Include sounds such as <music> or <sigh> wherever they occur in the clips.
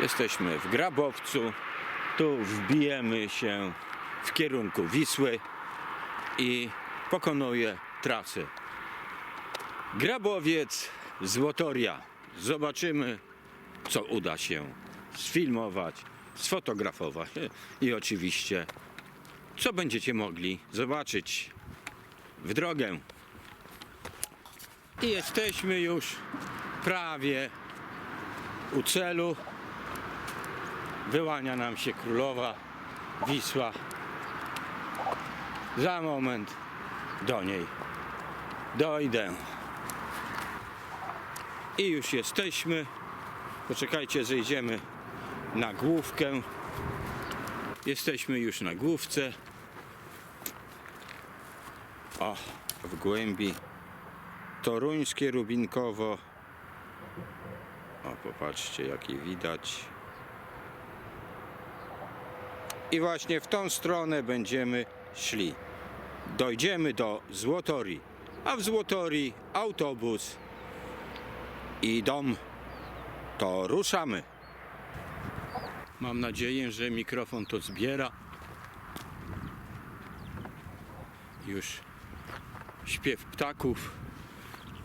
Jesteśmy w Grabowcu. Tu wbijemy się w kierunku Wisły i pokonuję trasę. Grabowiec, Złotoria. Zobaczymy, co uda się sfilmować, sfotografować i oczywiście, co będziecie mogli zobaczyć w drogę. I jesteśmy już prawie u celu. Wyłania nam się królowa Wisła. Za moment do niej dojdę. I już jesteśmy. Poczekajcie, zejdziemy na główkę. Jesteśmy już na główce. O, w głębi toruńskie Rubinkowo. O, popatrzcie, jaki widać. I właśnie w tą stronę będziemy szli. Dojdziemy do Złotorii, a w Złotorii autobus i dom. To ruszamy. Mam nadzieję, że mikrofon to zbiera. Już śpiew ptaków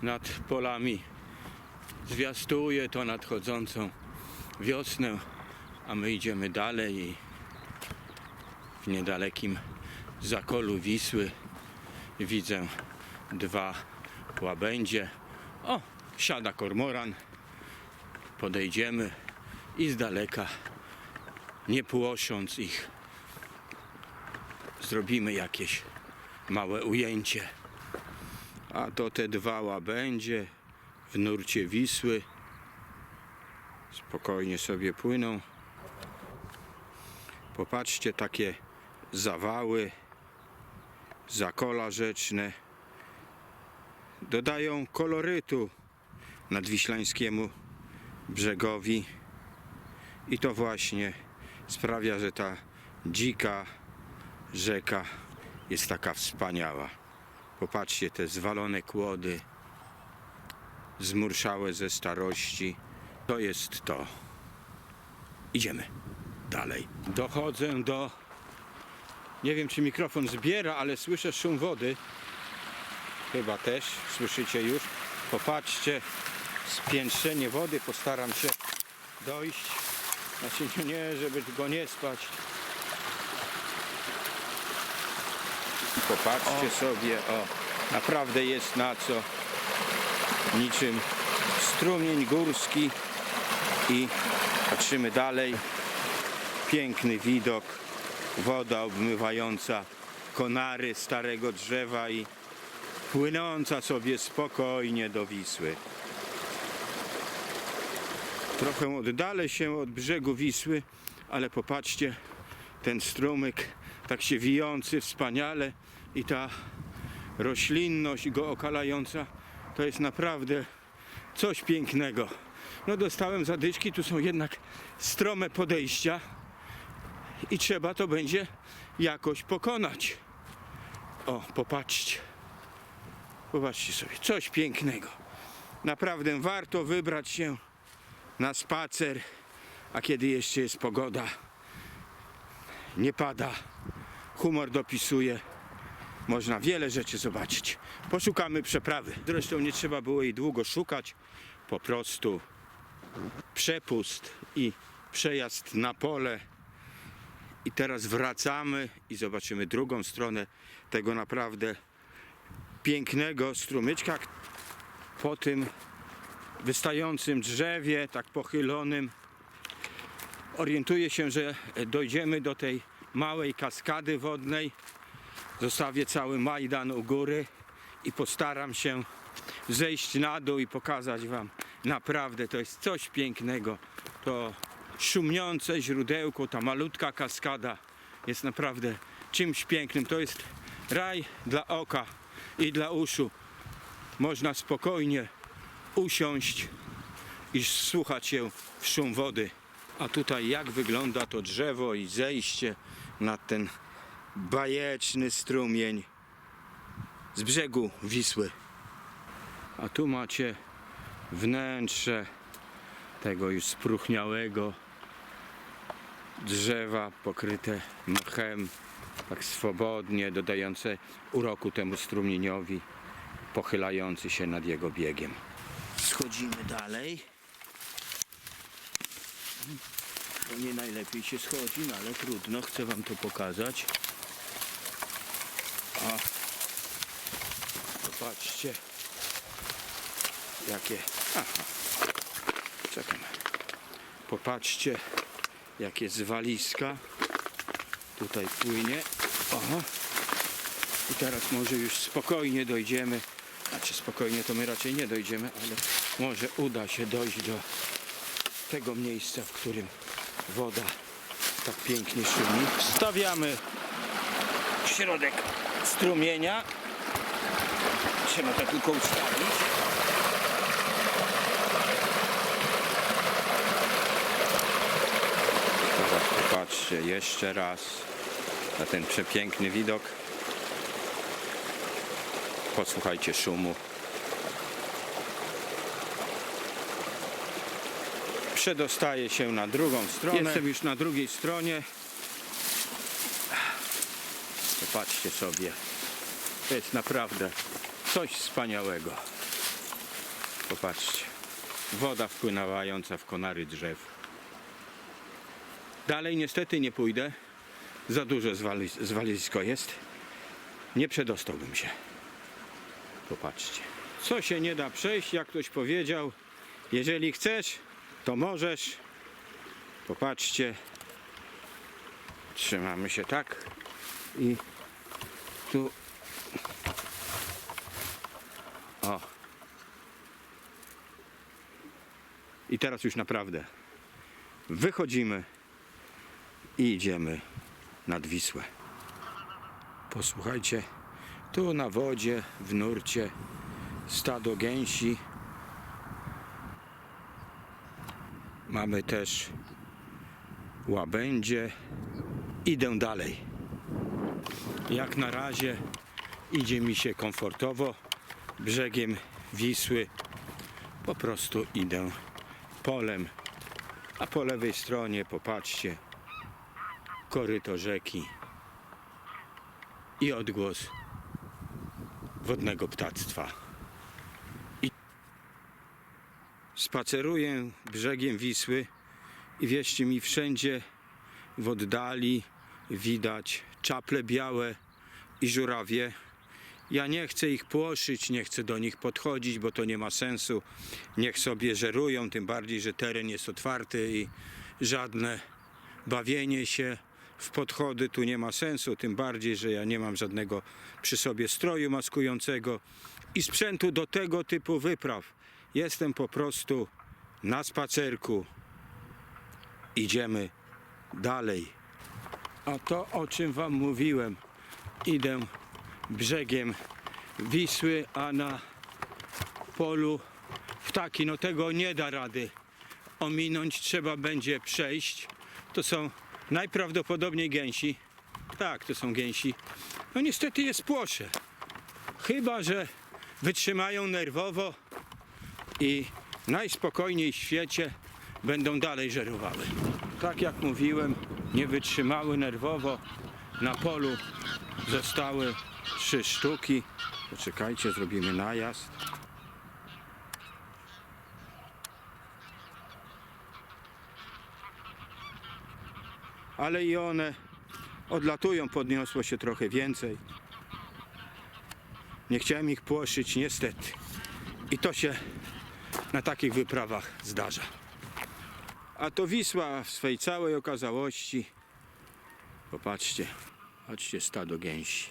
nad polami zwiastuje to nadchodzącą wiosnę, a my idziemy dalej w niedalekim zakolu Wisły widzę dwa łabędzie. O, siada kormoran. Podejdziemy i z daleka, nie płosząc ich, zrobimy jakieś małe ujęcie. A to te dwa łabędzie w nurcie Wisły spokojnie sobie płyną. Popatrzcie, takie zawały, zakola rzeczne dodają kolorytu nadwiślańskiemu brzegowi i to właśnie sprawia, że ta dzika rzeka jest taka wspaniała. Popatrzcie, te zwalone kłody, zmurszałe ze starości. To jest to. Idziemy dalej. Dochodzę do. Nie wiem, czy mikrofon zbiera, ale słyszę szum wody. Chyba też słyszycie już. Popatrzcie, spiętrzenie wody. Postaram się dojść. Znaczy, <laughs> nie, żeby go nie spać. Popatrzcie sobie, o, naprawdę jest na co. Niczym strumień górski i patrzymy dalej. Piękny widok, woda obmywająca konary starego drzewa i płynąca sobie spokojnie do Wisły. Trochę oddalę się od brzegu Wisły, ale popatrzcie, ten strumyk tak się wijący wspaniale i ta roślinność go okalająca to jest naprawdę coś pięknego. No dostałem zadyczki, tu są jednak strome podejścia i trzeba to będzie jakoś pokonać. O, popatrzcie. Popatrzcie sobie, coś pięknego. Naprawdę warto wybrać się na spacer, a kiedy jeszcze jest pogoda, nie pada, humor dopisuje, można wiele rzeczy zobaczyć. Poszukamy przeprawy. Zresztą nie trzeba było jej długo szukać, po prostu przepust i przejazd na pole. I teraz wracamy i zobaczymy drugą stronę tego naprawdę pięknego strumyczka po tym wystającym drzewie, tak pochylonym. Orientuję się, że dojdziemy do tej małej kaskady wodnej. Zostawię cały Majdan u góry i postaram się zejść na dół i pokazać Wam. Naprawdę to jest coś pięknego. To szumiące źródełko, ta malutka kaskada jest naprawdę czymś pięknym. To jest raj dla oka i dla uszu. Można spokojnie usiąść i słuchać się w szum wody. A tutaj jak wygląda to drzewo i zejście na ten bajeczny strumień z brzegu Wisły. A tu macie wnętrze tego już spróchniałego drzewa pokryte mchem, tak swobodnie, dodające uroku temu strumieniowi, pochylający się nad jego biegiem. Schodzimy dalej. To nie najlepiej się schodzi, no ale trudno, chcę wam to pokazać. O, zobaczcie, jakie, aha, czekam, popatrzcie, jakie zwaliska tutaj płynie, oho, i teraz może już spokojnie dojdziemy, znaczy spokojnie to my raczej nie dojdziemy, ale może uda się dojść do tego miejsca, w którym woda tak pięknie szumi. Stawiamy środek strumienia. Trzeba to tylko ustawić. Teraz popatrzcie jeszcze raz na ten przepiękny widok. Posłuchajcie szumu. Przedostaję się na drugą stronę. Jestem już na drugiej stronie. Popatrzcie sobie. To jest naprawdę coś wspaniałego. Popatrzcie. Woda wpłynęłająca w konary drzew. Dalej niestety nie pójdę. Za duże zwali- zwalisko jest. Nie przedostałbym się. Popatrzcie. Co się nie da przejść, jak ktoś powiedział. Jeżeli chcesz, to możesz. Popatrzcie. Trzymamy się tak. I tu. O. I teraz już naprawdę wychodzimy i idziemy nad Wisłę. Posłuchajcie, tu na wodzie, w nurcie, stado gęsi. Mamy też łabędzie. Idę dalej. Jak na razie idzie mi się komfortowo brzegiem Wisły. Po prostu idę polem. A po lewej stronie popatrzcie koryto rzeki i odgłos wodnego ptactwa. I spaceruję brzegiem Wisły i wierzcie mi, wszędzie w oddali widać czaple białe i żurawie. Ja nie chcę ich płoszyć, nie chcę do nich podchodzić, bo to nie ma sensu. Niech sobie żerują, tym bardziej, że teren jest otwarty i żadne bawienie się w podchody tu nie ma sensu, tym bardziej, że ja nie mam żadnego przy sobie stroju maskującego i sprzętu do tego typu wypraw. Jestem po prostu na spacerku. Idziemy dalej. A to o czym wam mówiłem, idę brzegiem Wisły, a na polu ptaki, no tego nie da rady ominąć, trzeba będzie przejść. To są najprawdopodobniej gęsi. Tak, to są gęsi. No niestety jest płosze. Chyba, że wytrzymają nerwowo i najspokojniej w świecie będą dalej żerowały. Tak jak mówiłem, nie wytrzymały nerwowo. Na polu zostały trzy sztuki. Poczekajcie, zrobimy najazd. Ale i one odlatują, podniosło się trochę więcej. Nie chciałem ich płoszyć, niestety. I to się na takich wyprawach zdarza. A to Wisła w swej całej okazałości. Popatrzcie, patrzcie stado gęsi.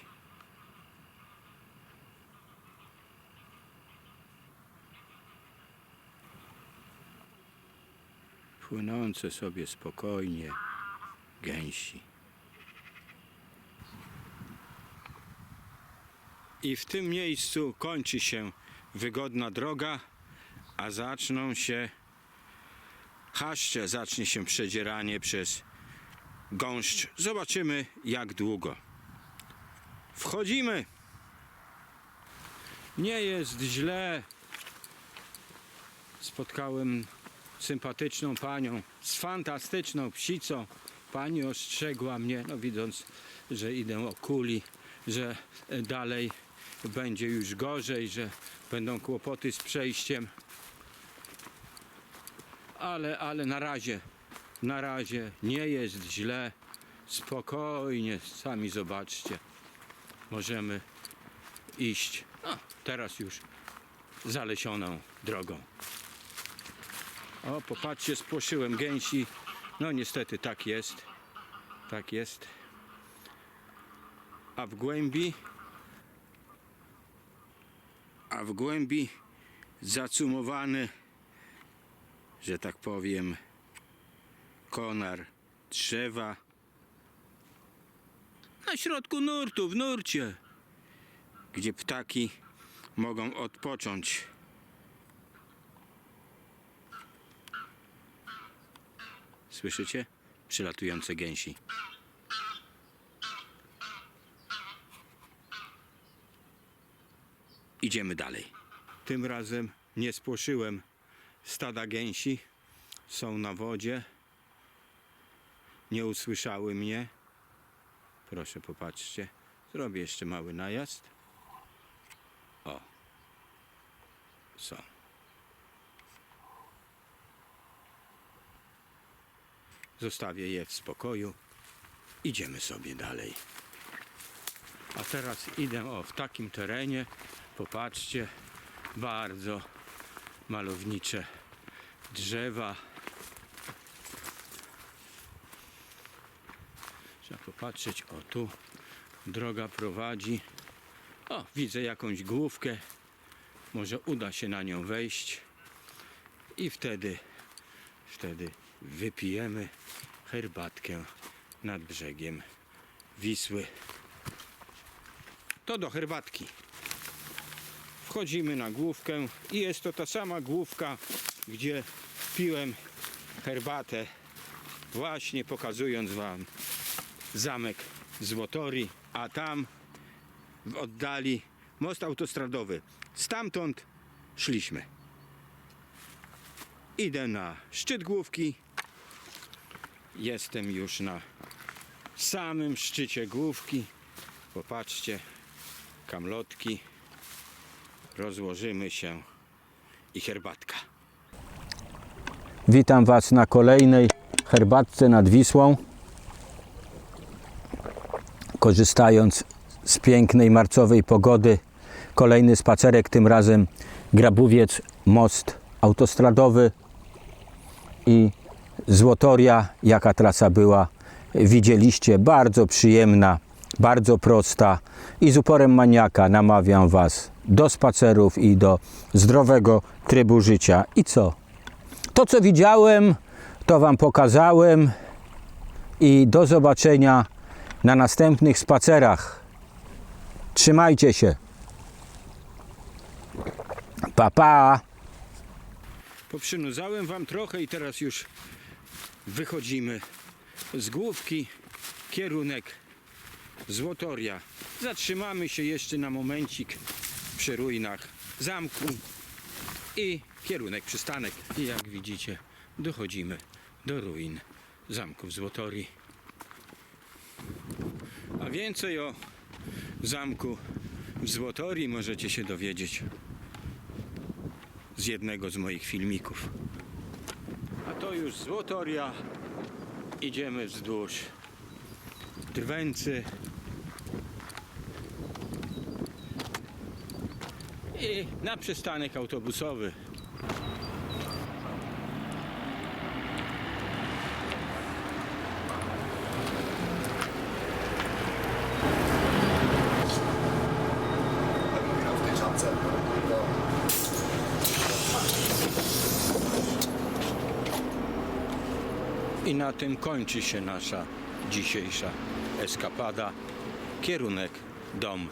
Płynące sobie spokojnie gęsi. I w tym miejscu kończy się wygodna droga, a zaczną się chaszcze, zacznie się przedzieranie przez gąszcz. Zobaczymy jak długo. Wchodzimy. Nie jest źle. Spotkałem sympatyczną panią z fantastyczną psicą. Pani ostrzegła mnie, no widząc, że idę o kuli, że e, dalej będzie już gorzej, że będą kłopoty z przejściem. Ale, ale na razie, na razie nie jest źle. Spokojnie, sami zobaczcie. Możemy iść, no, teraz już zalesioną drogą. O, popatrzcie, spłoszyłem gęsi. No niestety tak jest. Tak jest. A w głębi a w głębi zacumowany, że tak powiem, konar drzewa. Na środku nurtu, w nurcie, gdzie ptaki mogą odpocząć. Słyszycie? Przylatujące gęsi. Idziemy dalej. Tym razem nie spłoszyłem stada gęsi. Są na wodzie. Nie usłyszały mnie. Proszę popatrzcie. Zrobię jeszcze mały najazd. O. Są. Zostawię je w spokoju. Idziemy sobie dalej. A teraz idę o w takim terenie. Popatrzcie, bardzo malownicze drzewa. Trzeba popatrzeć, o tu droga prowadzi. O, widzę jakąś główkę. Może uda się na nią wejść. I wtedy, wtedy wypijemy herbatkę nad brzegiem Wisły. To do herbatki. Wchodzimy na główkę i jest to ta sama główka, gdzie piłem herbatę, właśnie pokazując Wam zamek Złotori, a tam w oddali most autostradowy. Stamtąd szliśmy. Idę na szczyt główki. Jestem już na samym szczycie główki. Popatrzcie, kamlotki. Rozłożymy się i herbatka. Witam Was na kolejnej herbatce nad Wisłą. Korzystając z pięknej marcowej pogody, kolejny spacerek, tym razem Grabowiec, most autostradowy i Złotoria, jaka trasa była, widzieliście, bardzo przyjemna, bardzo prosta i z uporem maniaka namawiam Was do spacerów i do zdrowego trybu życia. I co? To, co widziałem, to Wam pokazałem i do zobaczenia na następnych spacerach. Trzymajcie się. Pa, pa. Poprzynudzałem Wam trochę i teraz już wychodzimy z główki. Kierunek Złotoria. Zatrzymamy się jeszcze na momencik przy ruinach zamku i kierunek przystanek. I jak widzicie, dochodzimy do ruin zamku w Złotorii. A więcej o zamku w Złotorii możecie się dowiedzieć z jednego z moich filmików. To już Złotoria. Idziemy wzdłuż Drwęcy. I na przystanek autobusowy. grał w tej czapce. No. I na tym kończy się nasza dzisiejsza eskapada. Kierunek dom